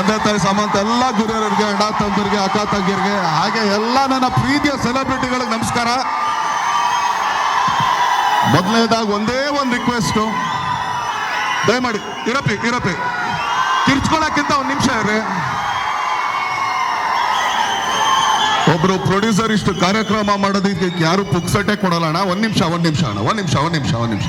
ತಂದೆ ತಾಯಿ ಸಾಮಂತ ಎಲ್ಲ ಗುರಿಯರಿಗೆ ಅಣ್ಣ ತಂದರಿಗೆ ಅಕ್ಕ ತಂಗಿರಿಗೆ ಹಾಗೆ ಎಲ್ಲ ನನ್ನ ಪ್ರೀತಿಯ ಸೆಲೆಬ್ರಿಟಿಗಳಿಗೆ ನಮಸ್ಕಾರ. ಮೊದಲನೇದಾಗಿ ಒಂದೇ ಒಂದು ರಿಕ್ವೆಸ್ಟು ದಯಮಾಡಿ, ಇರಪ್ಪಿ ಇರಪ್ಪಿ. ಕಿರ್ಚ್ಕೊಳಕ್ಕಿಂತ ಒಂದು ನಿಮಿಷ ಇರ್ರಿ. ಒಬ್ರು ಪ್ರೊಡ್ಯೂಸರ್ ಇಷ್ಟು ಕಾರ್ಯಕ್ರಮ ಮಾಡೋದಕ್ಕೆ ಯಾರು ಪುಕ್ಸಟ್ಟೆ ಕೊಡಲ್ಲ ಅಣ್ಣ? ಒಂದ್ ನಿಮಿಷ, ಒಂದು ನಿಮಿಷ ಅಣ್ಣ, ಒಂದು ನಿಮಿಷ ಒಂದು ನಿಮಿಷ ಒಂದು ನಿಮಿಷ.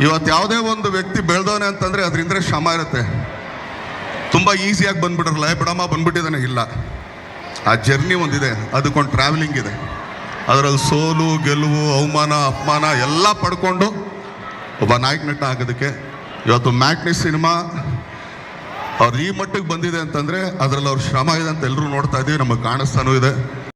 ಇವತ್ತು ಯಾವುದೇ ಒಂದು ವ್ಯಕ್ತಿ ಬೆಳೆದವನೆ ಅಂತಂದರೆ ಅದರಿಂದ ಶ್ರಮ ಇರುತ್ತೆ. ತುಂಬ ಈಸಿಯಾಗಿ ಬಂದ್ಬಿಟ್ರಲ್ಲ ಏ ಬಿಡಮ್ಮ, ಬಂದ್ಬಿಟ್ಟಿದ್ದಾನೆ. ಇಲ್ಲ. ಆ ಜರ್ನಿ ಒಂದಿದೆ. ಅದಕ್ಕೊಂದು ಟ್ರಾವೆಲಿಂಗ್ ಇದೆ. ಅದರಲ್ಲಿ ಸೋಲು, ಗೆಲುವು, ಅವಮಾನ, ಅಪಮಾನ ಎಲ್ಲ ಪಡ್ಕೊಂಡು ಒಬ್ಬ ನಾಯಕ ನಟ ಆಗೋದಕ್ಕೆ. ಇವತ್ತು ಮ್ಯಾಟ್ನಿ ಸಿನಿಮಾ ಅವ್ರು ಈ ಮಟ್ಟಿಗೆ ಬಂದಿದೆ ಅಂತಂದರೆ ಅದರಲ್ಲಿ ಅವ್ರ ಶ್ರಮ ಇದೆ ಅಂತ ಎಲ್ಲರೂ ನೋಡ್ತಾ ಇದ್ದೀವಿ ನಮಗೆ ಕಾಣಿಸ್ತಾನೂ ಇದೆ.